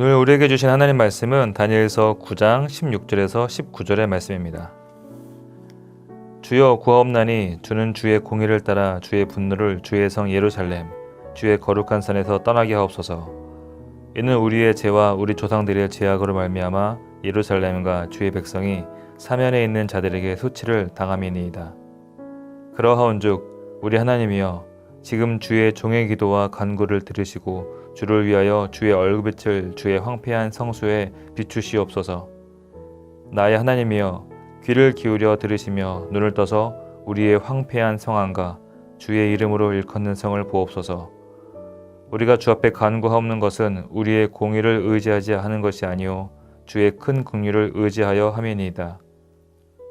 오늘 우리에게 주신 하나님 말씀은 다니엘서 9장 16절에서 19절의 말씀입니다. 주여 구하옵나니 주는 주의 공의를 따라 주의 분노를 주의 성 예루살렘 주의 거룩한 산에서 떠나게 하옵소서. 이는 우리의 죄와 우리 조상들의 죄악으로 말미암아 예루살렘과 주의 백성이 사면에 있는 자들에게 수치를 당함이니이다. 그러하온즉 우리 하나님이여 지금 주의 종의 기도와 간구를 들으시고 주를 위하여 주의 얼굴빛을 주의 황폐한 성수에 비추시옵소서. 나의 하나님이여 귀를 기울여 들으시며 눈을 떠서 우리의 황폐한 성안과 주의 이름으로 일컫는 성을 보옵소서. 우리가 주 앞에 간구하옵는 것은 우리의 공의를 의지하지 하는 것이 아니요 주의 큰 긍휼을 의지하여 함이니이다.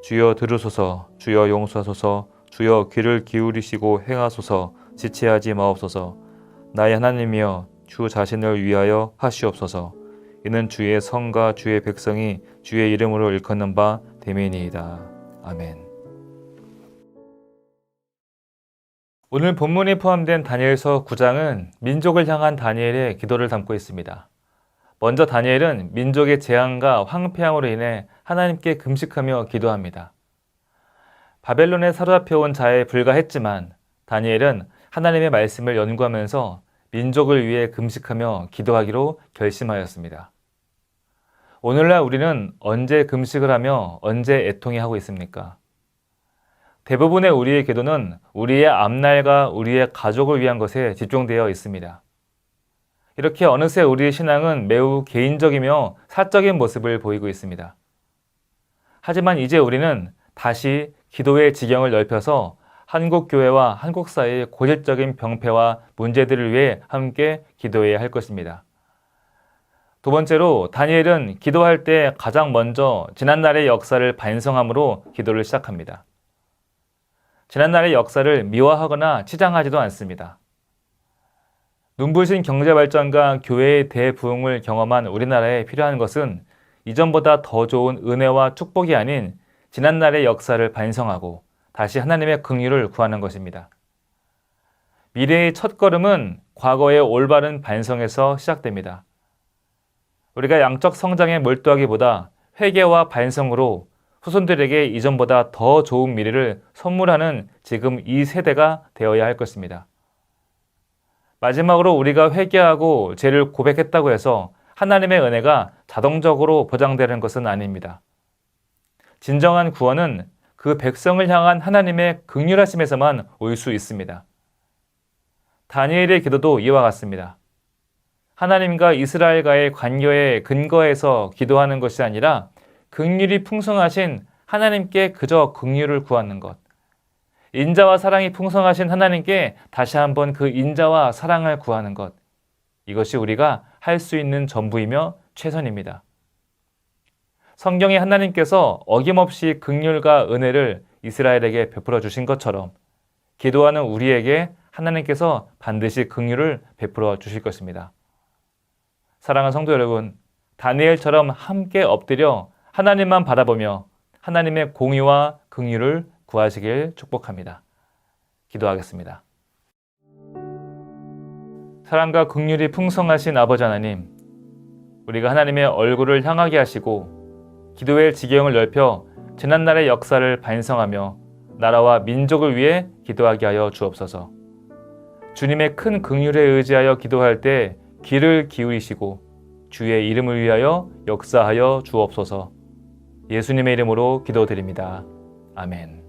주여 들으소서, 주여 용서하소서, 주여 귀를 기울이시고 행하소서, 지체하지 마옵소서. 나의 하나님이여 주 자신을 위하여 하시옵소서. 이는 주의 성과 주의 백성이 주의 이름으로 일컫는 바 됨이니이다. 아멘. 오늘 본문이 포함된 다니엘서 9장은 민족을 향한 다니엘의 기도를 담고 있습니다. 먼저 다니엘은 민족의 재앙과 황폐함으로 인해 하나님께 금식하며 기도합니다. 바벨론에 사로잡혀온 자에 불과했지만 다니엘은 하나님의 말씀을 연구하면서 민족을 위해 금식하며 기도하기로 결심하였습니다. 오늘날 우리는 언제 금식을 하며 언제 애통해 하고 있습니까? 대부분의 우리의 기도는 우리의 앞날과 우리의 가족을 위한 것에 집중되어 있습니다. 이렇게 어느새 우리의 신앙은 매우 개인적이며 사적인 모습을 보이고 있습니다. 하지만 이제 우리는 다시 기도의 지경을 넓혀서 한국 교회와 한국 사회의 고질적인 병폐와 문제들을 위해 함께 기도해야 할 것입니다. 두 번째로 다니엘은 기도할 때 가장 먼저 지난날의 역사를 반성함으로 기도를 시작합니다. 지난날의 역사를 미화하거나 치장하지도 않습니다. 눈부신 경제 발전과 교회의 대부흥을 경험한 우리나라에 필요한 것은 이전보다 더 좋은 은혜와 축복이 아닌 지난날의 역사를 반성하고 다시 하나님의 긍휼을 구하는 것입니다. 미래의 첫 걸음은 과거의 올바른 반성에서 시작됩니다. 우리가 양적 성장에 몰두하기보다 회개와 반성으로 후손들에게 이전보다 더 좋은 미래를 선물하는 지금 이 세대가 되어야 할 것입니다. 마지막으로 우리가 회개하고 죄를 고백했다고 해서 하나님의 은혜가 자동적으로 보장되는 것은 아닙니다. 진정한 구원은 그 백성을 향한 하나님의 극률하심에서만 올 수 있습니다. 다니엘의 기도도 이와 같습니다. 하나님과 이스라엘과의 관계에 근거해서 기도하는 것이 아니라 극률이 풍성하신 하나님께 그저 극률을 구하는 것. 인자와 사랑이 풍성하신 하나님께 다시 한번 그 인자와 사랑을 구하는 것. 이것이 우리가 할 수 있는 전부이며 최선입니다. 성경에 하나님께서 어김없이 극률과 은혜를 이스라엘에게 베풀어 주신 것처럼 기도하는 우리에게 하나님께서 반드시 극률을 베풀어 주실 것입니다. 사랑하는 성도 여러분, 다니엘처럼 함께 엎드려 하나님만 바라보며 하나님의 공의와 긍휼을 구하시길 축복합니다. 기도하겠습니다. 사랑과 긍휼이 풍성하신 아버지 하나님, 우리가 하나님의 얼굴을 향하게 하시고 기도의 지경을 넓혀 지난날의 역사를 반성하며 나라와 민족을 위해 기도하게 하여 주옵소서. 주님의 큰 긍휼에 의지하여 기도할 때 귀를 기울이시고 주의 이름을 위하여 역사하여 주옵소서. 예수님의 이름으로 기도드립니다. 아멘.